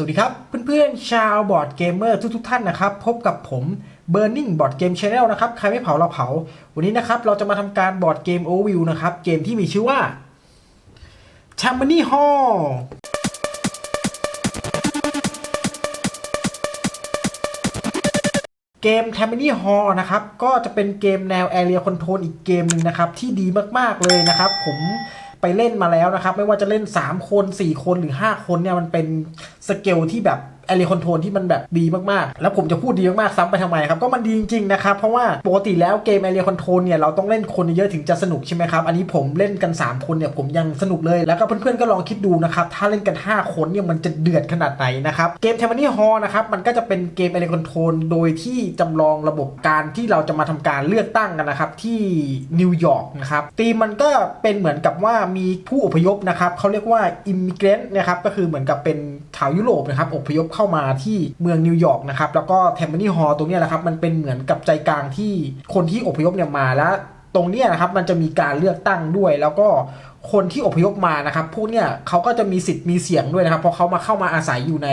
สวัสดีครับ เพื่อนๆ ชาวบอร์ดเกมเมอร์ทุกๆท่านนะครับ พบกับผม Burning Board Game Channel นะครับ ใครไม่เผาเราเผา วันนี้นะครับ เราจะมาทำการบอร์ดเกม Overview นะครับ เกมที่มีชื่อว่า t a m a n y Hall เกม t a m a n y Hall นะครับ ก็จะเป็นเกมแนว Area Control อีกเกมหนึ่งนะครับ ที่ดีมากๆเลยนะครับ ผม ไปเล่นมาแล้วนะครับ ไม่ว่าจะเล่น 3 คน 4 คนหรือ 5 คนเนี่ยมันเป็นสเกลที่แบบ แอเรียคอนโทรลที่มันแบบดีมากๆ แล้วผมจะพูดดีมากๆซ้ำไปทำไมครับ ก็มันดีจริงๆนะครับ เพราะว่าปกติแล้วเกมแอเรียคอนโทรลเนี่ยเราต้องเล่นคนเยอะถึงจะสนุกใช่ไหมครับ อันนี้ผมเล่นกัน 3 คนเนี่ยผมยังสนุกเลย แล้วก็เพื่อนๆก็ลองคิดดูนะครับ ถ้าเล่นกัน 5 คนเนี่ยมันจะเดือดขนาดไหนนะครับ เกม t ทม a นี่ฮอนะครับ มันก็จะเป็นเกมแอเรียคอนโทรลโดยที่จำลองระบบการที่เราจะมาทำการเลือกตั้งกันนะครับที่นิวยอร์กนะครับธีมมันก็เป็นเหมือนกับว่ามีผู้อพยพนะครับเขาเรียกว่าอิมิเกรนต์นะครับก็คือเหมือนกับเป็น ชาวยุโรปนะครับอพยพเข้ามาที่เมืองนิวยอร์กนะครับแล้วก็แทมเปอร์นี่ฮอลตรงนี้แหละครับมันเป็นเหมือนกับใจกลางที่คนที่อพยพเนี่ยมาแล้วตรงนี้นะครับมันจะมีการเลือกตั้งด้วย แล้วก็คนที่อพยพมานะครับพวกเนี้ยเขาก็จะมีสิทธิ์มีเสียงด้วยนะครับเพราะเขามาเข้ามาอาศัยอยู่ใน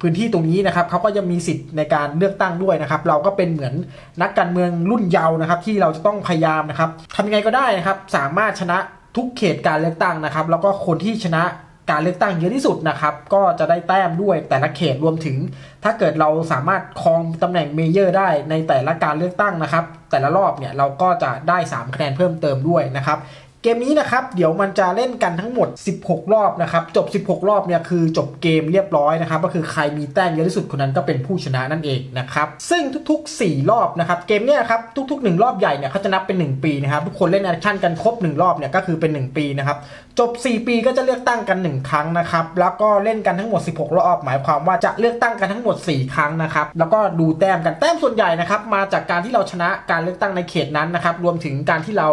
พื้นที่ตรงนี้นะครับเขาก็จะมีสิทธิ์ในการเลือกตั้งด้วยนะครับ เราก็เป็นเหมือนนักการเมืองรุ่นเยาว์นะครับ ที่เราจะต้องพยายามนะครับทำยังไงก็ได้นะครับ สามารถชนะทุกเขตการเลือกตั้งนะครับ แล้วก็คนที่ชนะ การเลือกตั้งเยอะที่สุดนะครับ ก็จะได้แต้มด้วยแต่ละเขตรวมถึง ถ้าเกิดเราสามารถครองตำแหน่งเมเยอร์ได้ในแต่ละการเลือกตั้งนะครับ แต่ละรอบเนี่ยเราก็จะได้ 3 คะแนนเพิ่มเติมด้วยนะครับเกมนี้นะครับ เดี๋ยวมันจะเล่นกันทั้งหมด 16 รอบนะครับ จบ 16 รอบเนี่ยคือจบเกมเรียบร้อยนะครับ ก็คือใครมีแต้มเยอะที่สุดคนนั้นก็เป็นผู้ชนะนั่นเองนะครับ ซึ่งทุกๆ 4 รอบนะครับ เกมเนี่ยครับ ทุกๆ 1 รอบใหญ่เนี่ยเขาจะนับเป็น 1 ปีนะครับ ทุกคนเล่นแอคชั่นกันครบ 1 รอบเนี่ยก็คือเป็น 1 ปีนะครับ จบ 4 ปีก็จะเลือกตั้งกัน 1 ครั้งนะครับ แล้วก็เล่นกันทั้งหมด 16 รอบ หมายความว่าจะเลือกตั้งกันทั้งหมด 4 ครั้งนะครับ แล้วก็ดูแต้มกัน แต้มส่วนใหญ่นะครับ มาจากการที่เราชนะการเลือกตั้งในเขตนั้นนะครับ รวมถึงการที่เรา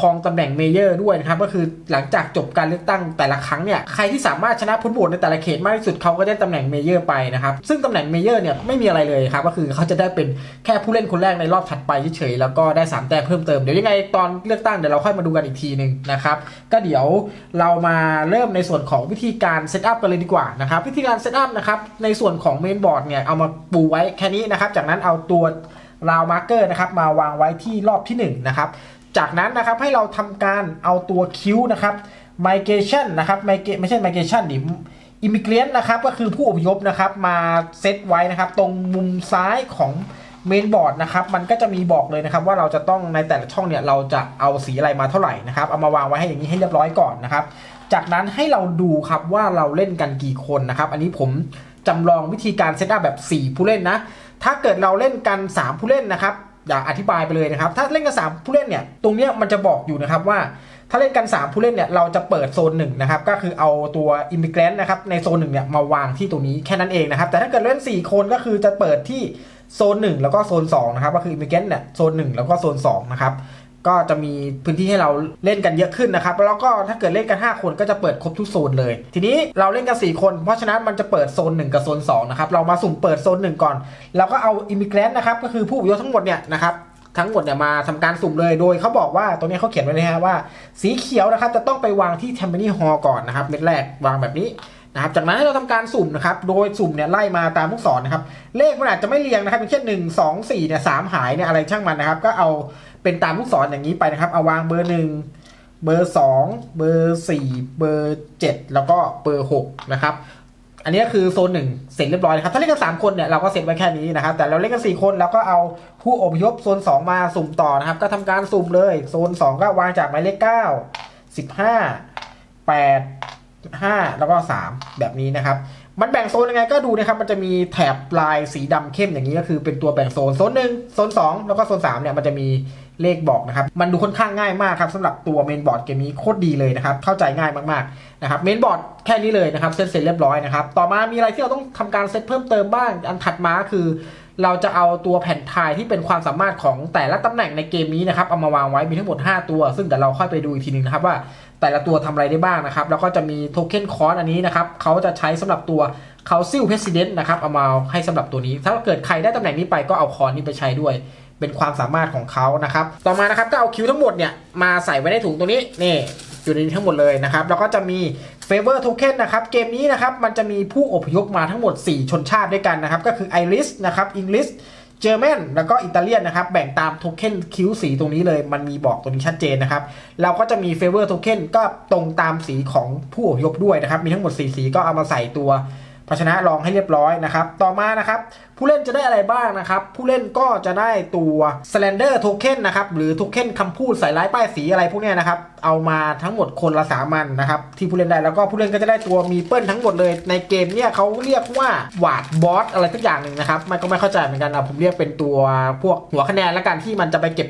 ครองตำแหน่งเมเยอร์ด้วยนะครับ ก็คือหลังจากจบการเลือกตั้งแต่ละครั้งเนี่ย ใครที่สามารถชนะผลโหวตในแต่ละเขตมากที่สุดเขาก็ได้ตำแหน่งเมเยอร์ไปนะครับ ซึ่งตำแหน่งเมเยอร์เนี่ยไม่มีอะไรเลยครับ ก็คือเขาจะได้เป็นแค่ผู้เล่นคนแรกในรอบถัดไปเฉยๆ แล้วก็ได้สามแต้มเพิ่มเติม เดี๋ยวยังไงตอนเลือกตั้งเดี๋ยวเราค่อยมาดูกันอีกทีหนึ่งนะครับ ก็เดี๋ยวเรามาเริ่มในส่วนของวิธีการเซตอัพกันเลยดีกว่านะครับ วิธีการเซตอัพนะครับในส่วนของเมนบอร์ดเนี่ยเอามาปูไว้แค่นี้นะครับ จากนั้นเอาตัวราวมาร์เกอร์นะครับมาวางไว้ที่รอบที่หนึ่งนะครับ จากนั้นนะครับให้เราทำการเอาตัวคิวนะครับ migration นะครับ migra- ไม่ใช่ migration ดิ immigrant นะครับก็คือผู้อพยพนะครับมาเซตไว้นะครับ ตรงมุมซ้ายของ เมนบอร์ดนะครับมันก็จะมีบอกเลยนะครับว่าเราจะต้องในแต่ละช่องเนี่ยเราจะเอาสีอะไรมาเท่าไหร่นะครับเอามาวางไว้ให้อย่างนี้ให้เรียบร้อยก่อนนะครับ จากนั้นให้เราดูครับว่าเราเล่นกันกี่คนนะครับ อันนี้ผมจำลองวิธีการเซตอัพแบบ 4 ผู้เล่นนะ ถ้าเกิดเราเล่นกัน 3 ผู้เล่นนะครับอยากอธิบายไปเลยนะครับ ถ้าเล่นกัน 3 ผู้เล่นเนี่ยตรงเนี้ยมันจะบอกอยู่นะครับว่าถ้าเล่นกัน 3 ผู้เล่นเนี่ยเราจะเปิดโซนหนึ่งนะครับก็คือเอาตัวอิมิเกรนต์นะครับในโซนหนึ่งเนี่ยมาวางที่ตรงนี้แค่นั้นเองนะครับ แต่ถ้าเกิดเล่น 4 คนก็คือจะเปิดที่ โซนหนึ่งแล้วก็โซน2นะครับก็คืออิมิเกนเนี่ยโซนหนึ่งแล้วก็โซน2นะครับก็จะมีพื้นที่ให้เราเล่นกันเยอะขึ้นนะครับ แล้วก็ถ้าเกิดเล่นกัน 5 คนก็จะเปิดครบทุกโซนเลย ทีนี้เราเล่นกัน 4 คน เพราะฉะนั้นมันจะเปิดโซน 1 กับโซน 2 นะครับ เรามาสุ่มเปิดโซน 1 ก่อนแล้วก็เอาอิมิเกรนนะครับ ก็คือผู้อพยพทั้งหมดเนี่ยนะครับทั้งหมดเนี่ยมาทำการสุ่มเลย โดยเขาบอกว่าตรงนี้เขาเขียนไว้เลยฮะว่า สีเขียวนะครับจะต้องไปวางที่แทมเปอร์นี่ฮอลก่อนนะครับเม็ดแรกวางแบบนี้ นะครับ จากนั้นให้เราทำการสุ่มนะครับ โดยสุ่มเนี่ยไล่มาตามลูกศรนะครับ เลขมันอาจจะไม่เรียงนะครับเป็นเช่นหนึ่งสองสี่เนี่ยสามหายเนี่ยอะไรช่างมันนะครับ ก็เอาเป็นตามลูกศรอย่างนี้ไปนะครับ เอาวางเบอร์หนึ่งเบอร์สองเบอร์สี่เบอร์เจ็ดแล้วก็เบอร์หกนะครับอันนี้คือโซนหนึ่งเสร็จเรียบร้อยนะครับ ถ้าเล่นกันสามคนเนี่ยเราก็เสร็จไว้แค่นี้นะครับ แต่เราเล่นกันสี่คนเราก็เอาผู้อพยพโซนสองมาสุ่มต่อนะครับ ก็ทำการสุ่มเลย โซนสองก็วางจากหมายเลขเก้าสิบห้าแปด 5 แล้วก็ 3 แบบนี้นะครับ มันแบ่งโซนยังไงก็ดูนะครับ มันจะมีแถบลายสีดำเข้มอย่างนี้ก็คือเป็นตัวแบ่งโซน โซนหนึ่งโซน 2 แล้วก็โซน 3 เนี่ยมันจะมีเลขบอกนะครับ มันดูค่อนข้างง่ายมากครับสำหรับตัวเมนบอร์ดเกมนี้โคตรดีเลยนะครับ เข้าใจง่ายมากๆนะครับ เมนบอร์ดแค่นี้เลยนะครับเซตเสร็จเรียบร้อยนะครับ ต่อมามีอะไรที่เราต้องทำการเซตเพิ่มเติมบ้าง อันถัดมาคือ เราจะเอาตัวแผ่นทายที่เป็นความสามารถของแต่ละตำแหน่งในเกมนี้นะครับเอามาวางไว้มีทั้งหมด 5 ตัว ซึ่งเดี๋ยวเราค่อยไปดูอีกทีหนึงนะครับว่า แต่ละตัวทำอะไรได้บ้างนะครับ แล้วก็จะมีโทเค็นคอร์สอันนี้นะครับเขาจะใช้สำหรับตัวเขาซิลเพสซิเดนต์นะครับเอามาให้สำหรับตัวนี้ ถ้าเกิดใครได้ตำแหน่งนี้ไปก็เอาคอร์สนี้ไปใช้ด้วย เป็นความสามารถของเขานะครับ ต่อมานะครับก็เอาคิวทั้งหมดเนี่ยมาใส่ไว้ในถุงตัวนี้นี่อยู่ในนี้ทั้งหมดเลยนะครับแล้วก็จะมี Favor Token นะครับเกมนี้นะครับมันจะมีผู้อพยพมาทั้งหมด 4 ชนชาติด้วยกันนะครับก็คือไอริสนะครับอังกฤษ เจอร์แมนแล้วก็อิตาเลียนนะครับ แบ่งตามโทเค็นคิ้วสีตรงนี้เลย มันมีบอกตรงนี้ชัดเจนนะครับ เราก็จะมีเฟเวอร์โทเค็นก็ตรงตามสีของผู้อพยพด้วยนะครับ มีทั้งหมด 4 สีก็เอามาใส่ตัว ภาชนะรองให้เรียบร้อยนะครับ ต่อมานะครับ ผู้เล่นจะได้อะไรบ้างนะครับ ผู้เล่นก็จะได้ตัว Slender Token นะครับ หรือ Token คำพูดใส่ร้ายป้ายสีอะไรพวกนี้นะครับ เอามาทั้งหมดคนละสามันนะครับ ที่ผู้เล่นได้แล้วก็ผู้เล่นก็จะได้ตัวมีเปิลทั้งหมดเลยในเกมเนี่ยเขาเรียกว่าหวาดบอสอะไรสักอย่างหนึ่งนะครับมันก็ไม่เข้าใจเหมือนกันนะผมเรียกเป็นตัวพวกหัวคะแนนละกันที่มันจะไปเก็บ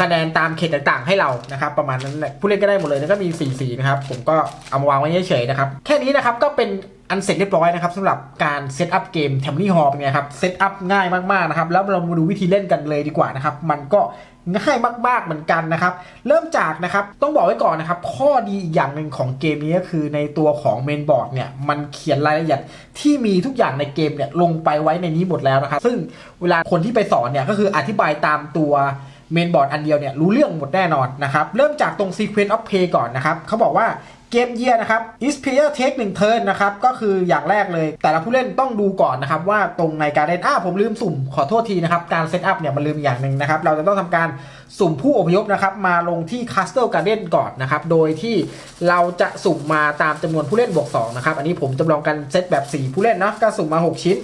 คะแนนตามเขตต่างๆ ให้เรานะครับประมาณนั้นแหละผู้เล่นก็ได้หมดเลยแล้วก็มีสีสีนะครับผมก็เอามาวางไว้เฉยๆนะครับแค่นี้นะครับก็เป็น อันเสร็จเรียบร้อยนะครับสำหรับการเซตอัพเกมแทมนี่ฮอเป็นไงครับเซตอัพง่ายมากๆนะครับแล้วเรามาดูวิธีเล่นกันเลยดีกว่านะครับมันก็ง่ายมากๆเหมือนกันนะครับ เริ่มจากนะครับต้องบอกไว้ก่อนนะครับ ข้อดีอีกอย่างหนึ่งของเกมนี้ก็คือในตัวของเมนบอร์ดเนี่ยมันเขียนรายละเอียดที่มีทุกอย่างในเกมเนี่ยลงไปไว้ในนี้หมดแล้วนะครับ ซึ่งเวลาคนที่ไปสอนเนี่ยก็คืออธิบายตามตัวเมนบอร์ดอันเดียวเนี่ยรู้เรื่องหมดแน่นอนนะครับ เริ่มจากตรง Sequence of Play ก่อนนะครับเขาบอกว่า เกมเยียนะครับ is player take 1 turn นะครับ ก็คืออย่างแรกเลย แต่ละผู้เล่นต้องดูก่อนนะครับว่าตรงในการเล่นอ้าผมลืมสุ่มขอโทษทีนะครับ การเซตอัพเนี่ยมันลืมอย่างหนึ่งนะครับ เราจะต้องทำการสุ่มผู้อพยพนะครับ มาลงที่ Castle Garden ก่อนนะครับ โดยที่เราจะสุ่มมาตามจำนวนผู้เล่นบวก2นะครับ อันนี้ผมจำลองกันเซตแบบ 4 ผู้เล่นนะก็สุ่มมา 6 ชิ้น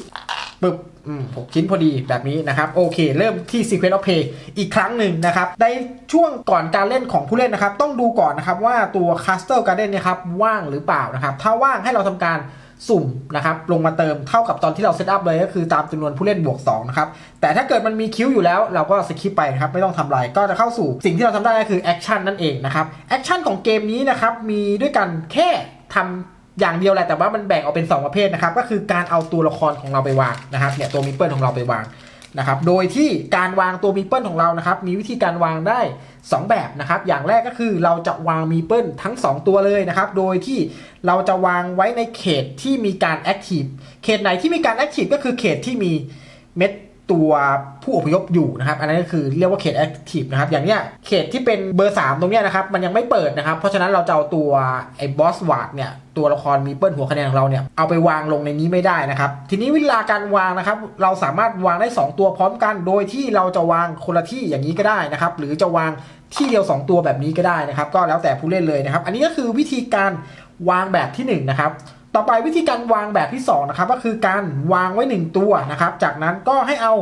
ปึ๊บอืมหกชิ้นพอดีแบบนี้นะครับโอเค เริ่มที่ Sequence of Play อีกครั้งหนึ่งนะครับในช่วงก่อนการเล่นของผู้เล่นนะครับ ต้องดูก่อนนะครับว่าตัว Castle Garden เนี่ยครับว่างหรือเปล่านะครับ ถ้าว่างให้เราทำการสุ่มนะครับลงมาเติมเท่ากับตอนที่เราเซตอัพเลยก็คือตามจำนวนผู้เล่นบวก2นะครับแต่ถ้าเกิดมันมีคิวอยู่แล้วเราก็สคิปไปนะครับไม่ต้องทำอะไรก็จะเข้าสู่สิ่งที่เราทำได้ก็คือแอคชั่นนั่นเองนะครับแอคชั่นของเกมนี้นะครับมีด้วยกันแค่ทำ อย่างเดียวแหละแต่ว่ามันแบ่งออกเป็น 2 ประเภทนะครับ ก็คือการเอาตัวละครของเราไปวางนะครับเนี่ยตัวมิเปิลของเราไปวางนะครับโดยที่การวางตัวมิเปิลของเรานะครับมีวิธีการวางได้ 2 แบบนะครับอย่างแรกก็คือเราจะวางมิเปิลทั้ง 2 ตัวเลยนะครับโดยที่เราจะวางไว้ในเขตที่มีการแอคทีฟเขตไหนที่มีการแอคทีฟก็คือเขตที่มีเม็ด ตัวผู้อพยพอยู่นะครับอันนั้นก็คือเรียกว่าเขตแอคทีฟนะครับอย่างเนี้ยเขตที่เป็นเบอร์ 3 ตรงเนี้ยนะครับมันยังไม่เปิดนะครับเพราะฉะนั้นเราจะเอาตัวไอ้บอสวาดเนี่ยตัวละครมีเปิลหัวคะแนนของเราเนี่ยเอาไปวางลงในนี้ไม่ได้นะครับทีนี้เวลาการวางนะครับเราสามารถวางได้ 2 ตัวพร้อมกัน โดยที่เราจะวางคนละที่อย่างนี้ก็ได้นะครับหรือจะวางที่เดียว 2 ตัวแบบนี้ก็ได้นะครับก็แล้วแต่ผู้เล่นเลยนะครับอันนี้ก็คือวิธีการวางแบบที่หนึ่งนะครับ ต่อไปวิธีการวางแบบที่สองนะครับก็คือการวางไว้ 1 ตัวนะครับ จากนั้นก็ให้เอา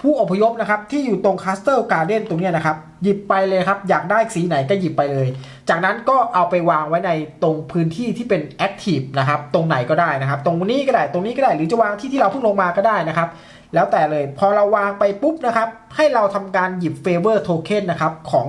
ผู้อพยพนะครับที่อยู่ตรงคาสเต e การ์เดนตรงนี้นะครับ หยิบไปเลยครับ อยากได้สีไหนก็หยิบไปเลย จากนั้นก็เอาไปวางไว้ในตรงพื้นที่ที่เป็นแอคทีฟนะครับตรงไหนก็ได้นะครับ ตรงนี้ก็ได้ตรงนี้ก็ได้หรือจะวางที่ที่เราเพิ่งลงมาก็ได้นะครับ แล้วแต่เลยพอเราวางไปปุ๊บนะครับ ให้เราทำการหยิบ Favor Token นะครับของ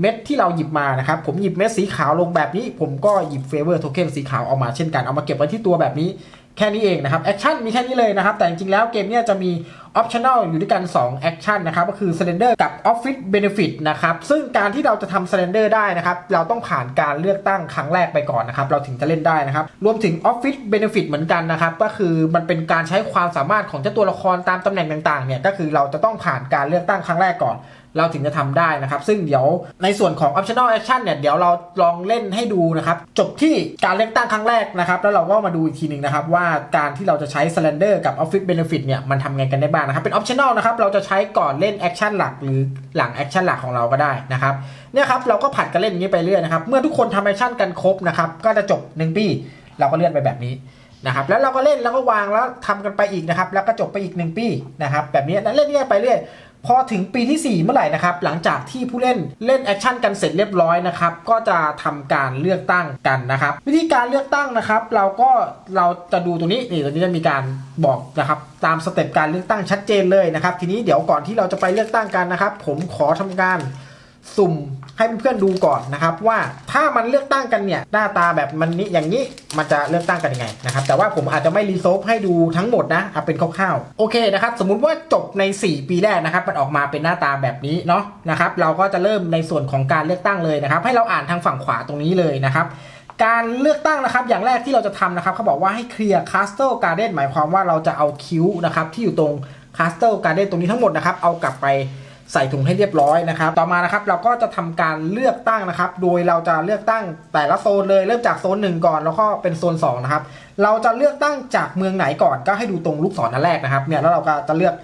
เม็ดที่เราหยิบมานะครับ ผมหยิบเม็ดสีขาวลงแบบนี้ ผมก็หยิบเฟเวอร์โทเค็นสีขาวออกมาเช่นกัน เอามาเก็บไว้ที่ตัวแบบนี้แค่นี้เองนะครับ แอคชั่นมีแค่นี้เลยนะครับ แต่จริงๆแล้วเกมเนี้ยจะมีออปชั่น l อยู่ด้วยกัน2แอคชั่นนะครับก็คือ Slender กับ Office Benefit นะครับซึ่งการที่เราจะทำ Slender ได้นะครับเราต้องผ่านการเลือกตั้งครั้งแรกไปก่อนนะครับเราถึงจะเล่นได้นะครับรวมถึง Office Benefit เหมือนกันนะครับก็คือมันเป็นการใช้ความสามารถของเจ้าตัวละครตามตำแหน่งต่างๆเนี่ยก็คือเราจะต้องผ่านการเลือกตั้งครั้งแรกก่อนเราถึงจะทำได้นะครับ ซึ่งเดี๋ยวในส่วนของ optional action เนี่ย เดี๋ยวเราลองเล่นให้ดูนะครับ จบที่การเลือกตั้งครั้งแรกนะครับ แล้วเราก็มาดูอีกทีหนึ่งนะครับ ว่าการที่เราจะใช้ slender กับ office benefit เนี่ย มันทำไงกันได้บ้างนะครับ เป็นออปชั่นอลนะครับ เราจะใช้ก่อนเล่นแอคชั่นหลักหรือหลังแอคชั่นหลักของเราก็ได้นะครับ เนี่ยครับเราก็ผัดกันเล่นอย่างนี้ไปเรื่อยนะครับ เมื่อทุกคนทำแอคชั่นกันครบนะครับ ก็จะจบ1ปีเราก็เลื่อนไปแบบนี้นะครับ แล้วเราก็เล่นแล้วก็วางแล้วทำกันไปอีกนะครับ แล้วก็จบไปอีก 1 ปีนะครับ แบบนี้แล้วเล่นเรื่อยไปเรื่อย พอถึงปีที่ 4 เมื่อไหร่นะครับ หลังจากที่ผู้เล่นเล่นแอคชั่นกันเสร็จเรียบร้อยนะครับ ก็จะทำการเลือกตั้งกันนะครับ วิธีการเลือกตั้งนะครับ เราก็เราจะดูตรงนี้นี่ตรงนี้จะมีการบอกนะครับ ตามสเต็ปการเลือกตั้งชัดเจนเลยนะครับ ทีนี้เดี๋ยวก่อนที่เราจะไปเลือกตั้งกันนะครับ ผมขอทำการ สุ่มให้เพื่อนๆดูก่อนนะครับว่าถ้ามันเลือกตั้งกันเนี่ยหน้าตาแบบมันนี้อย่างนี้มันจะเลือกตั้งกันยังไงนะครับแต่ว่าผมอาจจะไม่รีโซฟให้ดูทั้งหมดนะเอาเป็นคร่าวๆโอเคนะครับสมมุติว่าจบใน 4 ปีแรกนะครับมันออกมาเป็นหน้าตาแบบนี้เนาะนะครับเราก็จะเริ่มในส่วนของการเลือกตั้งเลยนะครับให้เราอ่านทางฝั่งขวาตรงนี้เลยนะครับการเลือกตั้งนะครับอย่างแรกที่เราจะทำนะครับเขาบอกว่าให้เคลียร์ Castle Garden หมายความว่าเราจะเอาคิ้วนะครับที่อยู่ตรง Castle Garden ตรงนี้ทั้งหมดนะครับเอากลับไป ใส่ถุงให้เรียบร้อยนะครับ ต่อมานะครับเราก็จะทำการเลือกตั้งนะครับ โดยเราจะเลือกตั้งแต่ละโซนเลยเริ่มจากโซนหนึ่งก่อน แล้วก็เป็นโซนสองนะครับเราจะเลือกตั้งจากเมืองไหนก่อนก็ให้ดูตรงลูกศรอันแรกนะครับเนี่ยแล้วเราก็จะเลือก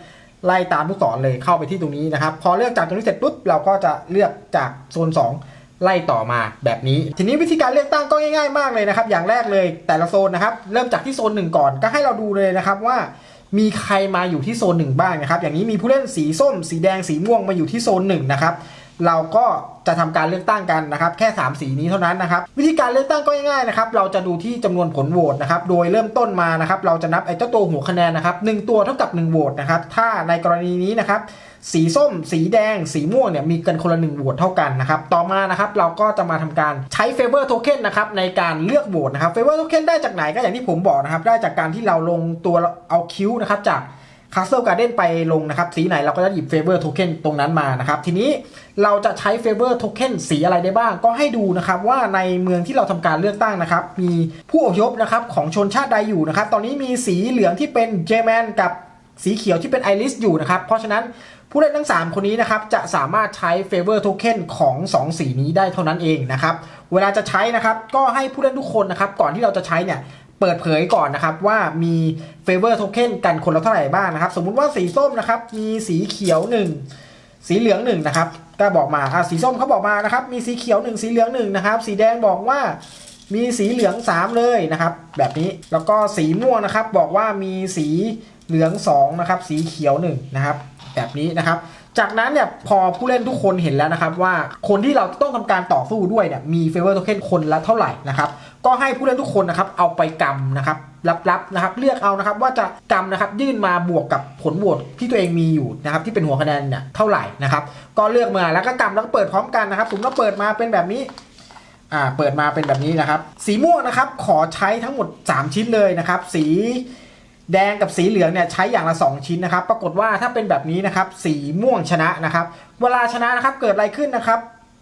ไล่ตามลูกศรเลยเข้าไปที่ตรงนี้นะครับ พอเลือกจากตรงนี้เสร็จปุ๊บเราก็จะเลือกจากโซน 2 ไล่ต่อมาแบบนี้ ทีนี้วิธีการเลือกตั้งก็ง่าย ๆ มากเลยนะครับ อย่างแรกเลยแต่ละโซนนะครับ เริ่มจากที่โซนหนึ่งก่อนก็ให้เราดูเลยนะครับว่า มีใครมาอยู่ที่โซนหนึ่งบ้างนะครับอย่างนี้มีผู้เล่นสีส้ม สีแดงสีม่วงมาอยู่ที่โซนหนึ่งนะครับ เราก็จะทำการเลือกตั้งกันนะครับแค่ 3 สีนี้เท่านั้นนะครับวิธีการเลือกตั้งก็ง่ายๆนะครับเราจะดูที่จำนวนผลโหวตนะครับโดยเริ่มต้นมานะครับเราจะนับไอ้เจ้าตัวหัวคะแนนนะครับหนึ่งตัวเท่ากับ1โหวตนะครับถ้าในกรณีนี้นะครับสีส้ม สีแดง สีม่วงเนี่ยมีกันคนละหนึ่งโหวตเท่ากันนะครับต่อมานะครับเราก็จะมาทำการใช้ favor token นนะครับในการเลือกโหวตนะครับ favor token ได้จากไหนก็อย่างที่ผมบอกนะครับได้จากการที่เราลงตัวเอาคิวนะครับจาก คาสเซิลการ์เด้นไปลงนะครับ สีไหนเราก็จะหยิบเฟเวอร์โทเค็นตรงนั้นมานะครับ ทีนี้เราจะใช้เฟเวอร์โทเค็นสีอะไรได้บ้าง ก็ให้ดูนะครับว่าในเมืองที่เราทำการเลือกตั้งนะครับ มีผู้อพยพนะครับของชนชาติใดอยู่นะครับ ตอนนี้มีสีเหลืองที่เป็นเจแมนกับสีเขียวที่เป็นไอริสอยู่นะครับ เพราะฉะนั้นผู้เล่นทั้ง 3 คนนี้นะครับ จะสามารถใช้เฟเวอร์โทเค็นของ 2 สีนี้ได้เท่านั้นเองนะครับ เวลาจะใช้นะครับ ก็ให้ผู้เล่นทุกคนนะครับ ก่อนที่เราจะใช้เนี่ย เปิดเผยก่อนนะครับว่ามี favor token กันคนละเท่าไหร่บ้างนะครับ สมมุติว่าสีส้มนะครับ มีสีเขียว 1 สีเหลือง1นะครับก็บอกมาอะสีส้มเขาบอกมานะครับ มีสีเขียว 1 สีเหลือง1นะครับ สีแดงบอกว่ามีสีเหลือง 3 เลยนะครับ แบบนี้แล้วก็สีม่วงนะครับ บอกว่ามีสีเหลือง2นะครับ สีเขียว1นะครับ แบบนี้นะครับจากนั้นเนี่ยพอผู้เล่นทุกคนเห็นแล้วนะครับว่าคนที่เราต้องทำการต่อสู้ด้วยเนี่ยมี favor token คนละเท่าไหร่นะครับ ก็ให้ผู้เล่นทุกคนนะครับเอาไปกำนะครับลับๆนะครับ เลือกเอานะครับว่าจะกำนะครับยื่นมาบวกกับผลโหวตที่ตัวเองมีอยู่นะครับที่เป็นหัวคะแนนเนี่ยเท่าไหร่นะครับ ก็เลือกมาแล้วก็กำแล้วก็เปิดพร้อมกันนะครับผมก็เปิดมาเป็นแบบนี้อ่าเปิดมาเป็นแบบนี้นะครับ สีม่วงนะครับขอใช้ทั้งหมด 3 ชิ้นเลยนะครับ สีแดงกับสีเหลืองเนี่ยใช้อย่างละ 2 ชิ้นนะครับ ปรากฏว่าถ้าเป็นแบบนี้นะครับ สีม่วงชนะนะครับ เวลาชนะนะครับเกิดอะไรขึ้นนะครับ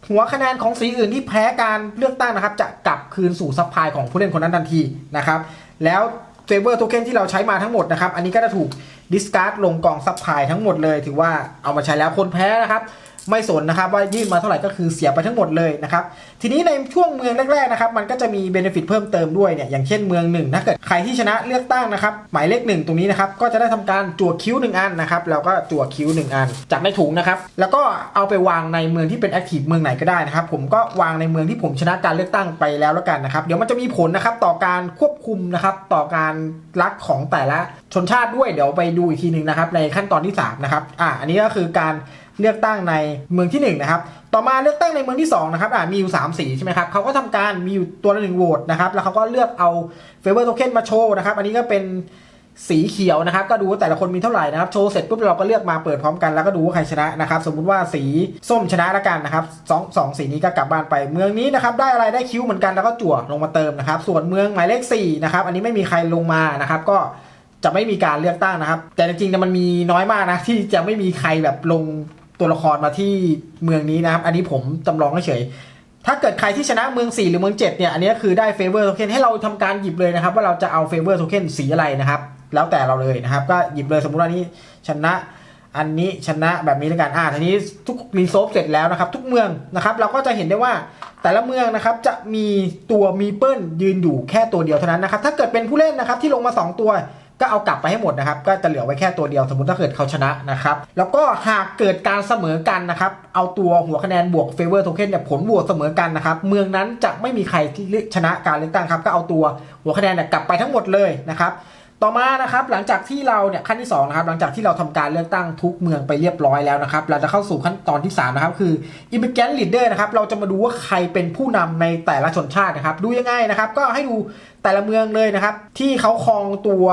หัวคะแนนของสีอื่นที่แพ้การเลือกตั้งนะครับ จะกลับคืนสู่ซัพพลายของผู้เล่นคนนั้นทันทีนะครับ แล้วเซเวอร์โทเค็นที่เราใช้มาทั้งหมดนะครับ อันนี้ก็จะถูกดิสการ์ดลงกองซัพพลายทั้งหมดเลย ถือว่าเอามาใช้แล้วคนแพ้นะครับ ไม่สนนะครับว่ายื่นมาเท่าไหร่ก็คือเสียไปทั้งหมดเลยนะครับทีนี้ในช่วงเมืองแรกๆนะครับมันก็จะมีเบนฟิตเพิ่มเติมด้วยเนี่ยอย่างเช่นเมืองหนึ่งถ้าเกิดใครที่ชนะเลือกตั้งนะครับหมายเลขหนึ่งตรงนี้นะครับก็จะได้ทำการจั่วคิ้วหนึ่งอันนะครับเราก็จั่วคิ้วหนึ่งอันจากในถุงนะครับแล้วก็เอาไปวางในเมืองที่เป็นแอคทีฟเมืองไหนก็ได้นะครับผมก็วางในเมืองที่ผมชนะการเลือกตั้งไปแล้วแล้วกันนะครับเดี๋ยวมันจะมีผลนะครับต่อการควบคุมนะครับต่อการรักของแต่ละชนชาติด้วยเดี๋ยวไปดูอีกทีหนึ่งนะครับในขั้นตอนที่สามนะครับอ่าอันนี้ก็คือการ เลือกตั้งในเมืองที่หนึ่งนะครับ ต่อมาเลือกตั้งในเมืองที่2นะครับอ่ามีอยู่ 3 สีใช่ไหมครับเขาก็ทำการมีอยู่ตัวละหนึ่งโหวตนะครับ แล้วเขาก็เลือกเอาเฟเวอร์โทเค็นมาโชว์นะครับ อันนี้ก็เป็นสีเขียวนะครับ ก็ดูว่าแต่ละคนมีเท่าไหร่นะครับ โชว์เสร็จปุ๊บเราก็เลือกมาเปิดพร้อมกันแล้วก็ดูว่าใครชนะนะครับ สมมุติว่าสีส้มชนะล้วกันนะครับสองสองสีนี้ก็กลับบ้านไปเมืองนี้นะครับได้อะไรได้คิ้วเหมือนกันแล้วก็จั่วลงมาเติมนะครับ ส่วนเมืองหมายเลข4นะครับอันนี้ไม่มีใครลงมานะครับก็จะไม่มีการเลือกตั้งนะครับ แต่จริงๆมันมีน้อยมากนะที่จะไม่มีใครแบบลง ตัวละครมาที่เมืองนี้นะครับ อันนี้ผมจำลองเฉยๆถ้าเกิดใครที่ชนะเมือง 4 หรือเมือง 7 เนี่ย อันนี้คือได้เฟเวอร์โทเค็นให้เราทำการหยิบเลยนะครับ ว่าเราจะเอาเฟเวอร์โทเค็นสีอะไรนะครับ แล้วแต่เราเลยนะครับ ก็หยิบเลยสมมุติว่านี้ชนะอันนี้ชนะแบบนี้แล้วกันอ่าทีนี้ทุกรีโซฟเสร็จแล้วนะครับ ทุกเมืองนะครับ เราก็จะเห็นได้ว่าแต่ละเมืองนะครับจะมีตัวมีเปิลยืนอยู่แค่ตัวเดียวเท่านั้นนะครับ ถ้าเกิดเป็นผู้เล่นนะครับที่ลงมา 2 ตัว ก็เอากลับไปให้หมดนะครับ ก็จะเหลือไว้แค่ตัวเดียวสมมติถ้าเกิดเขาชนะนะครับ แล้วก็หากเกิดการเสมอกันนะครับ เอาตัวหัวคะแนนบวกเฟเวอร์โทเค็นเนี่ยผลบวกเสมอกันนะครับ เมืองนั้นจะไม่มีใครที่ชนะการเลือกตั้งครับ ก็เอาตัวหัวคะแนนเนี่ยกลับไปทั้งหมดเลยนะครับต่อมานะครับหลังจากที่เราเนี่ยขั้นที่2นะครับหลังจากที่เราทำการเลือกตั้งทุกเมืองไปเรียบร้อยแล้วนะครับเราจะเข้าสู่ขั้นตอนที่3นะครับคือ Immigrant Leader นะครับเราจะมาดูว่าใครเป็นผู้นำในแต่ละชนชาตินะครับดูยังไงนะครับก็ให้ดู แต่ละเมืองเลยนะครับ ที่เขาครองตัว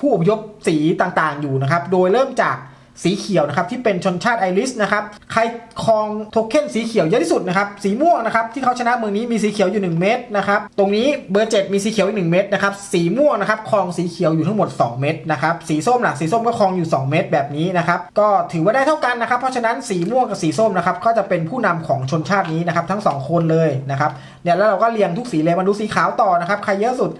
ผู้อพยพสีต่างๆอยู่นะครับ โดยเริ่มจาก สีเขียวนะครับที่เป็นชนชาติไอริสนะครับใครครองโทเค็นสีเขียวเยอะที่สุดนะครับสีม่วงนะครับที่เขาชนะเมืองนี้มีสีเขียวอยู่ 1 เม็ดนะครับตรงนี้เบอร์ 7 มีสีเขียวอีก1เม็ดนะครับสีม่วงนะครับครองสีเขียวอยู่ทั้งหมด 2 เม็ดนะครับสีส้มล่ะสีส้มก็ครองอยู่ 2 เม็ดแบบนี้นะครับก็ถือว่าได้เท่ากันนะครับ เพราะฉะนั้นสีม่วงกับสีส้มนะครับก็จะเป็นผู้นำของชนชาตินี้นะครับทั้งสองคนเลยนะครับเนี่ยแล้วเราก็เรียงทุกสีเลยมาดูสีขาวต่อนะครับใครเยอะสุด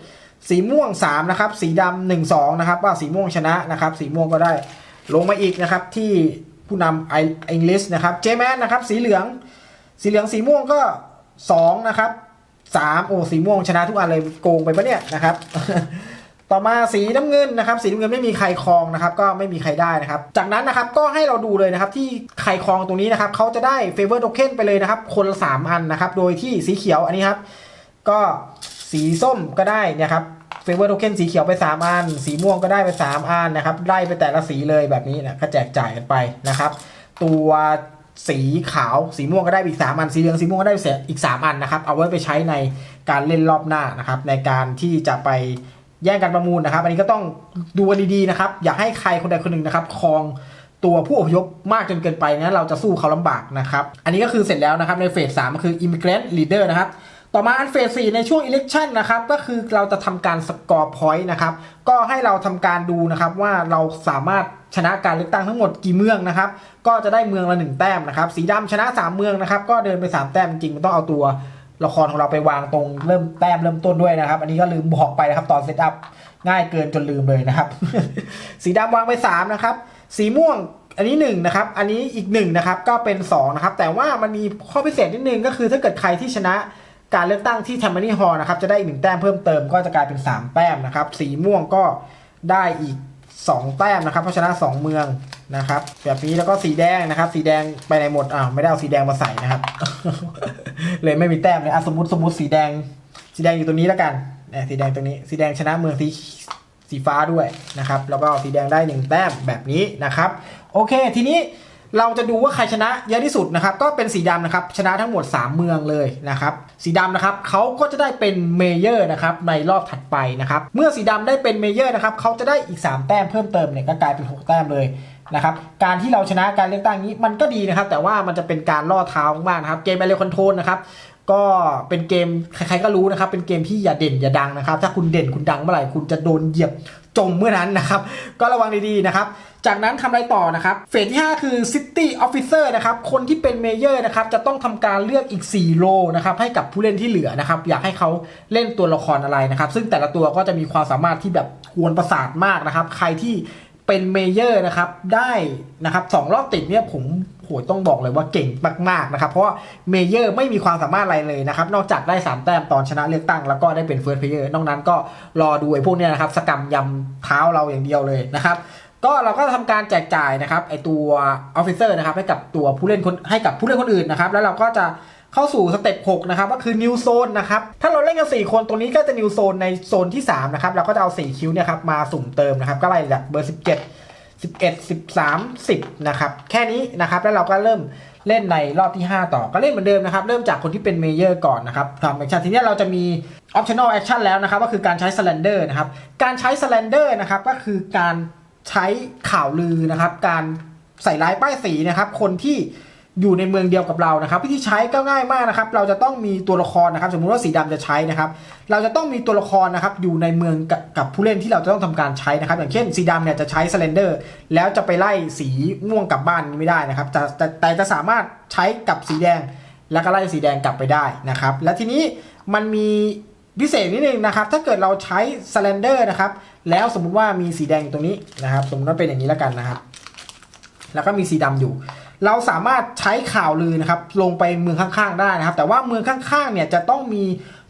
สีม่วง3นะครับสีดำ1 2นะครับว่าสีม่วงชนะนะครับสีม่วงก็ได้ ลงมาอีกนะครับที่ผู้นำไออังกฤษนะครับเจแมนนะครับสีเหลือง สีเหลืองสีม่วงก็สองนะครับสามโอ้สีม่วงชนะทุกอันเลยโกงไปปะเนี่ยนะครับ ต่อมาสีน้ำเงินนะครับ สีน้ำเงินไม่มีใครครองนะครับ ก็ไม่มีใครได้นะครับ จากนั้นนะครับก็ให้เราดูเลยนะครับที่ใครครองตรงนี้นะครับเขาจะได้เฟเวอร์โทเค็นไปเลยนะครับ คนละสามอันนะครับ โดยที่สีเขียวอันนี้ครับ ก็สีส้มก็ได้นะครับ เฟเวอร์โทเค็นสีเขียวไป 3 อัน สีม่วงก็ได้ไป 3 อันนะครับไล่ไปแต่ละสีเลยแบบนี้นะก็แจกจ่ายกันไปนะครับ ตัวสีขาวสีม่วงก็ได้อีก 3 อัน สีเหลืองสีม่วงก็ได้อีก 3 อันนะครับ เอาไว้ไปใช้ในการเล่นรอบหน้านะครับ ในการที่จะไปแย่งกันประมูลนะครับ อันนี้ก็ต้องดูดีๆนะครับ อย่าให้ใครคนใดคนหนึ่งนะครับครองตัวผู้อพยพมากจนเกินไปนะเราจะสู้เขาลำบากนะครับ อันนี้ก็คือเสร็จแล้วนะครับในเฟส3ก็คือ immigrant leader นะครับ ต่อมาอันเฟส4ในช่วง election นนะครับก็คือเราจะทำการสกอร์พอยต์นะครับก็ให้เราทำการดูนะครับว่าเราสามารถชนะการเลือกตั้งทั้งหมดกี่เมืองนะครับ ก็จะได้เมืองละหนึ่งแต้มนะครับ สีดำชนะ 3 เมืองนะครับ ก็เดินไป 3 แต้มจริงมันต้องเอาตัวละครของเราไปวางตรงเริ่มแต้มเริ่มต้นด้วยนะครับ อันนี้ก็ลืมบอกไปนะครับตอนเซตอัพง่ายเกินจนลืมเลยนะครับ สีดำวางไป 3 นะครับ สีม่วงอันนี้1นะครับ อันนี้อีก1นะครับ ก็เป็น2นะครับ แต่ว่ามันมีข้อพิเศษนิดนึงก็คือถ้าเกิดใครที่ชนะ การเลือกตั้งที่ t ทม m นี่ฮอลนะครับจะได้อีกหนึ่งแต้มเพิ่มเติมก็จะกลายเป็น 3 แต้มนะครับ สีม่วงก็ได้อีก 2 แต้มนะครับ เพราะชนะ 2 เมืองนะครับ แบบนี้แล้วก็สีแดงนะครับ สีแดงไปไหนหมดอ้าวไม่ได้เอาสีแดงมาใส่นะครับ เลยไม่มีแต้มเลยอะสมมติสมมติสีแดง สีแดงอยู่ตรงนี้แล้วกันเนี่ยสีแดงตรงนี้ สีแดงชนะเมืองสีสีฟ้าด้วยนะครับ แล้วก็สีแดงได้หนึ่งแต้มแบบนี้นะครับ โอเค ทีนี้ เราจะดูว่าใครชนะเยอะที่สุดนะครับก็เป็นสีดำนะครับชนะทั้งหมด 3 เมืองเลยนะครับสีดำนะครับเขาก็จะได้เป็นเมเยอร์นะครับในรอบถัดไปนะครับเมื่อสีดำได้เป็นเมเยอร์นะครับเขาจะได้อีก 3 แต้มเพิ่มเติมเนี่ยก็กลายเป็น 6 แต้มเลยนะครับการที่เราชนะการเลือกตั้งนี้มันก็ดีนะครับ แต่ว่ามันจะเป็นการล่อเท้ามากนะครับเกมแอเรียคอนโทรลนะครับก็เป็นเกมใครๆก็รู้นะครับ เป็นเกมที่อย่าเด่นอย่าดังนะครับ ถ้าคุณเด่นคุณดังเมื่อไหร่คุณจะโดนเหยียบ จมเมื่อนั้นนะครับ ก็ระวังดีๆนะครับ จากนั้นทำอะไรต่อนะครับ เฟสที่ 5 คือ City Officer นะครับ คนที่เป็นเมเยอร์นะครับ จะต้องทำการเลือกอีก 4 โลนะครับ ให้กับผู้เล่นที่เหลือนะครับ อยากให้เขาเล่นตัวละครอะไรนะครับ ซึ่งแต่ละตัวก็จะมีความสามารถที่แบบกวนประสาทมากนะครับ ใครที่เป็นเมเยอร์นะครับ ได้นะครับสองรอบติดเนี่ยผม โหต้องบอกเลยว่าเก่งมากๆนะครับ เพราะว่าเมเยอร์ไม่มีความสามารถอะไรเลยนะครับ นอกจากได้ 3 แต้มตอนชนะเลือกตั้ง แล้วก็ได้เป็นเฟิร์สเพลเยอร์นอกนั้นก็รอดูไอ้พวกเนี้ยนะครับ สกรรมยำเท้าเราอย่างเดียวเลยนะครับก็เราก็ทำการแจกจ่ายนะครับไอตัวออฟฟิเซอร์นะครับให้กับตัวผู้เล่นคนให้กับผู้เล่นคนอื่นนะครับแล้วเราก็จะเข้าสู่สเต็ป6นะครับก็คือนิวโซนนะครับถ้าเราเล่นกัน 4 คนตรงนี้ก็จะนิวโซนในโซนที่3นะครับเราก็จะเอา 4 คิวเนี่ยครับมาสุ่มเติมนะครับก็ไล่จากเบอร์ 17 11 13 10นะครับแค่นี้นะครับแล้วเราก็เริ่มเล่นในรอบที่ 5 ต่อก็เล่นเหมือนเดิมนะครับ เริ่มจากคนที่เป็นเมเยอร์ก่อนนะครับทำแอคชั่นทีนี้เราจะมีออปชั่นอลแอคชั่นแล้วนะครับ ก็คือการใช้สแลนเดอร์นะครับ การใช้สแลนเดอร์นะครับก็คือการใช้ข่าวลือนะครับ การใส่ร้ายป้ายสีนะครับ คนที่ อยู่ในเมืองเดียวกับเรานะครับวิธีใช้ก็ง่ายมากนะครับเราจะต้องมีตัวละครนะครับ สมมุติว่าสีดำจะใช้นะครับ เราจะต้องมีตัวละครนะครับอยู่ในเมืองกับผู้เล่นที่เราจะต้องทำการใช้นะครับ อย่างเช่นสีดำเนี่ยจะใช้สเลนเดอร์แล้วจะไปไล่สีม่วงกลับบ้านไม่ได้นะครับจะจะแต่จะสามารถใช้กับสีแดง แล้วก็ไล่สีแดงกลับไปได้นะครับ และทีนี้มันมีพิเศษนิดนึงนะครับ ถ้าเกิดเราใช้สเลนเดอร์นะครับ แล้วสมมุติว่ามีสีแดงตรงนี้นะครับ สมมติว่าเป็นอย่างนี้แล้วกันนะครับ แล้วก็มีสีดำอยู่ เราสามารถใช้ข่าวลือนะครับลงไปเมืองข้างๆได้นะครับ แต่ว่าเมืองข้างๆเนี่ยจะต้องมี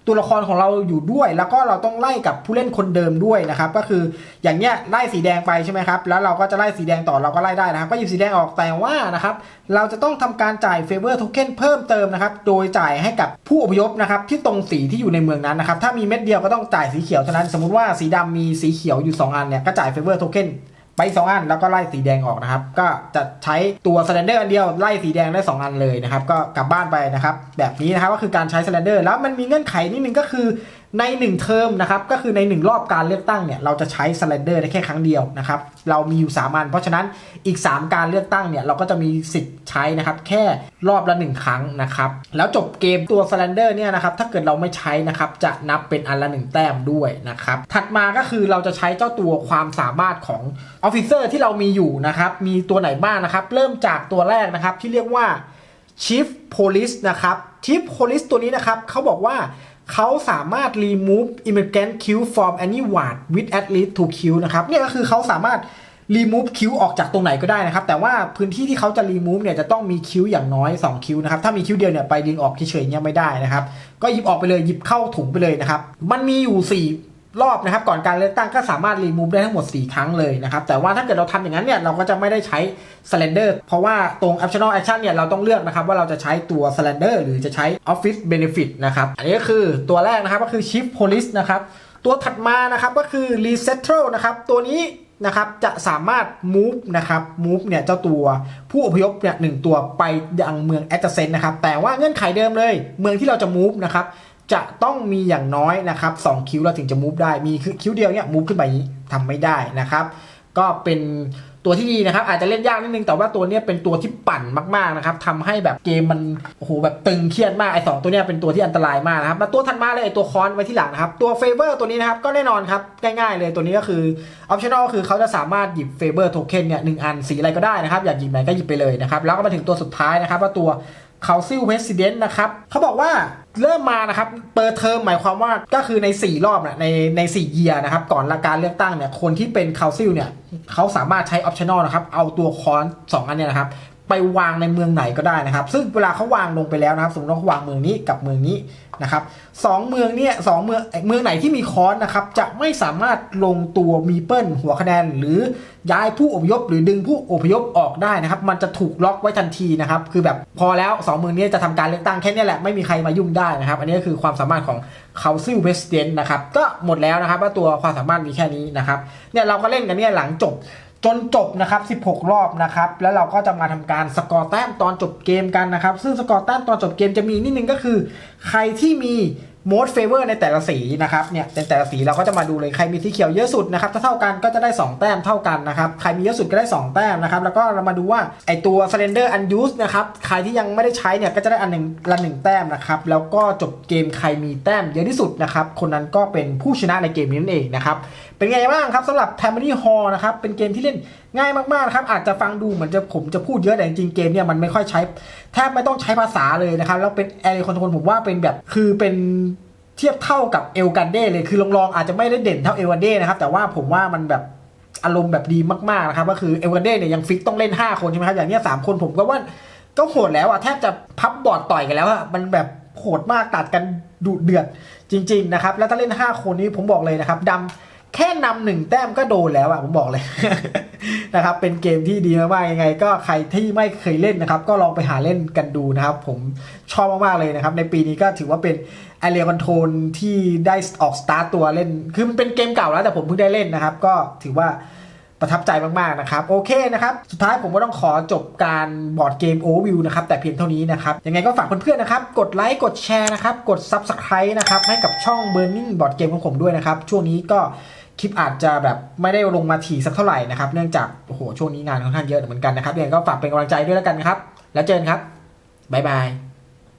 ตัวละครของเราอยู่ด้วย แล้วก็เราต้องไล่กับผู้เล่นคนเดิมด้วยนะครับ ก็คืออย่างเงี้ยไล่สีแดงไปใช่ไหมครับ แล้วเราก็จะไล่สีแดงต่อเราก็ไล่ได้นะครับ ก็หยิบสีแดงออกแต่ว่านะครับ เราจะต้องทำการจ่ายเฟเวอร์โทเค็นเพิ่มเติมนะครับ โดยจ่ายให้กับผู้อพยพนะครับที่ตรงสีที่อยู่ในเมืองนั้นนะครับ ถ้ามีเม็ดเดียวก็ต้องจ่ายสีเขียวเท่านั้น สมมุติว่าสีดำมีสีเขียวอยู่ 2 อันเนี่ยก็จ่ายเฟเวอร์โทเค็น ไปสองอันแล้วก็ไล่สีแดงออกนะครับ ก็จะใช้ตัวสแลนเดอร์อันเดียวไล่สีแดงได้ 2 อันเลยนะครับ ก็กลับบ้านไปนะครับ แบบนี้นะครับก็คือการใช้สแลนเดอร์แล้วมันมีเงื่อนไขนิดนึงก็คือ ใน1เทอมนะครับก็คือใน 1 รอบการเลือกตั้งเนี่ยเราจะใช้สแลนเดอร์ได้แค่ครั้งเดียวนะครับเรามีอยู่3อันเพราะฉะนั้นอีก 3 การเลือกตั้งเนี่ยเราก็จะมีสิทธิ์ใช้นะครับแค่รอบละ 1 ครั้งนะครับแล้วจบเกมตัวสแลนเดอร์เนี่ยนะครับถ้าเกิดเราไม่ใช้นะครับจะนับเป็นอันละ 1 แต้มด้วยนะครับถัดมาก็คือเราจะใช้เจ้าตัวความสามารถของออฟฟิเซอร์ที่เรามีอยู่นะครับมีตัวไหนบ้างนะครับเริ่มจากตัวแรกนะครับที่เรียกว่า Chief Police นะครับ Chief Police ตัวนี้นะครับเขาบอกว่า เขาสามารถ remove immigrant queue from any ward with at least two queue นะครับเนี่ยก็คือเขาสามารถรีมูฟคิวออกจากตรงไหนก็ได้นะครับ แต่ว่าพื้นที่ที่เขาจะรีมูฟเนี่ยจะต้องมีคิวอย่างน้อย 2 คิวนะครับ ถ้ามีคิวเดียวเนี่ยไปดึงออกเฉยๆเนี่ยไม่ได้นะครับ ก็หยิบออกไปเลยหยิบเข้าถุงไปเลยนะครับ มันมีอยู่ 4 รอบนะครับก่อนการเลือกตั้งก็สามารถรีมูฟได้ทั้งหมด 4 ครั้งเลยนะครับ แต่ว่าถ้าเกิดเราทำอย่างนั้นเนี่ยเราก็จะไม่ได้ใช้ Slender เพราะว่าตรง optional action เนี่ยเราต้องเลือกนะครับว่าเราจะใช้ตัว Slender หรือจะใช้ Office Benefit นะครับอันนี้ก็คือตัวแรกนะครับก็คือ Shift Police นะครับตัวถัดมานะครับก็คือ Resettle นะครับตัวนี้นะครับจะสามารถ move นะครับ move เนี่ยเจ้าตัวผู้อพยพเนี่ยหนึ่งตัวไปยังเมือง adjacent นะครับแต่ว่าเงื่อนไขเดิมเลย เมืองที่เราจะ move นะครับ จะต้องมีอย่างน้อยนะครับ2คิวเราถึงจะ move ได้มีคือคิวเดียวเนี่ย move ขึ้นไปอย่างนี้ทำไม่ได้นะครับ ก็เป็นตัวที่ดีนะครับ อาจจะเล่นยากนิดนึงแต่ว่าตัวเนี้ยเป็นตัวที่ปั่นมากๆนะครับทำให้แบบเกมมันโอ้โหแบบตึงเครียดมากไอ้สองตัวเนี้ยเป็นตัวที่อันตรายมากนะครับมาตัวถัดมาเลยไอ้ตัวคอนไว้ที่หลังนะครับ ตัวเฟเวอร์ตัวนี้นะครับก็แน่นอนครับง่ายๆเลยตัวนี้ก็คือออปชั่นอลคือเขาจะสามารถหยิบเฟเวอร์โทเค็นเนี่ยหนึ่งอันสีอะไรก็ได้นะครับอยากหยิบไหนก็หยิบไปเลยนะครับแล้วก็มาถึงตัวสุดท้ายนะครับว่าตัว Council President นะครับเขาบอกว่าเริ่มมานะครับเปิดเทอมหมายความว่าก็คือใน 4 รอบนะในใน4เยียนะครับ ก่อนละการเลือกตั้งเนี่ยคนที่เป็น Council เนี่ยเขาสามารถใช้ Optional นะครับ เอาตัวคอน2อันเนี่ยนะครับ ไปวางในเมืองไหนก็ได้นะครับ ซึ่งเวลาเขาวางลงไปแล้วนะครับ สมมติว่าเขาวางเมืองนี้กับเมืองนี้นะครับสองเมืองเนี่ยสองเมืองเมืองไหนที่มีคอนนะครับ จะไม่สามารถลงตัวมีเปิลหัวคะแนน หรือย้ายผู้อพยพ หรือดึงผู้อพยพออกได้นะครับ มันจะถูกล็อกไว้ทันทีนะครับ คือแบบพอแล้วสองเมืองนี้จะทำการเลือกตั้งแค่นี้แหละ ไม่มีใครมายุ่งได้นะครับ อันนี้ก็คือความสามารถของ Council President นะครับ ก็หมดแล้วนะครับว่าตัวความสามารถมีแค่นี้นะครับเนี่ยเราก็เล่นกันเนี่ยหลังจบ จนจบนะครับ 16 รอบนะครับ แล้วเราก็จะมาทำการสกอร์แต้มตอนจบเกมกันนะครับ ซึ่งสกอร์แต้มตอนจบเกมจะมีนิดนึงก็คือ ใครที่มี most favor ในแต่ละสีนะครับเนี่ยในแต่ละสีเราก็จะมาดูเลยใครมีสีเขียวเยอะสุดนะครับถ้าเท่ากันก็จะได้ 2 แต้มเท่ากันนะครับใครมีเยอะสุดก็ได้ 2 แต้มนะครับแล้วก็เรามาดูว่าไอตัว slender unused นะครับใครที่ยังไม่ได้ใช้เนี่ยก็จะได้อันหนึ่งละหนึ่งแต้มนะครับแล้วก็จบเกมใครมีแต้มเยอะที่สุดนะครับคนนั้นก็เป็นผู้ชนะในเกมนี้นั่นเองนะครับเป็นไงบ้างครับสำหรับ Family Hall นะครับเป็นเกมที่เล่น ง่ายมากๆนะครับอาจจะฟังดูเหมือนจะผมจะพูดเยอะแต่จริงๆเกมเนี่ยมันไม่ค่อยใช้ แทบไม่ต้องใช้ภาษาเลยนะครับแล้วเป็นแอร์คอนโทรลผมว่าเป็นแบบคือเป็นเทียบเท่ากับเอลกันเด้เลยคือลองๆอาจจะไม่ได้เด่นเท่าเอลกันเด้นะครับแต่ว่าผมว่ามันแบบอารมณ์แบบดีมากๆนะครับก็คือเอลกันเด้เนี่ยยังฟิกต้องเล่น 5 คนใช่ไหมครับอย่างเนี้ยสามคนผมก็ว่าก็โหดแล้วอะแทบจะพับบอร์ดต่อยกันแล้วอะมันแบบโหดมากตัดกันดุเดือดจริง ๆ นะครับ แล้วถ้าเล่น 5 คนนี้ผมบอกเลยนะครับดำ แค่นำหนึ่งแต้มก็โดนแล้วอะผมบอกเลยนะครับเป็นเกมที่ดีมากๆยังไง ก็ใครที่ไม่เคยเล่นนะครับ ก็ลองไปหาเล่นกันดูนะครับ ผมชอบมากๆเลยนะครับ ในปีนี้ก็ถือว่าเป็น a r e a Control ที่ได้ออกสตาร์ตตัวเล่น คือมันเป็นเกมเก่าแล้วแต่ผมเพิ่งได้เล่นนะครับ ก็ถือว่าประทับใจมาก ๆ นะครับ โอเคนะครับ สุดท้ายผมก็ต้องขอจบการบอร์ดเกมโอเวอร์วิวนะครับ แต่เพียงเท่านี้นะครับ ยังไงก็ฝากเพื่อนๆนะครับ กดไลค์กดแชร์นะครับ กด Subscribe นะครับ ให้กับช่อง Burning Board Game ของผมด้วยนะครับ ช่วงนี้ก็ คลิปอาจจะแบบไม่ได้ลงมาถี่สักเท่าไหร่นะครับ เนื่องจากโอ้โหช่วงนี้งานค่อนข้างเยอะเหมือนกันนะครับยังไงก็ฝากเป็นกำลังใจด้วยแล้วกันครับ แล้วเจอกันครับบ๊ายบาย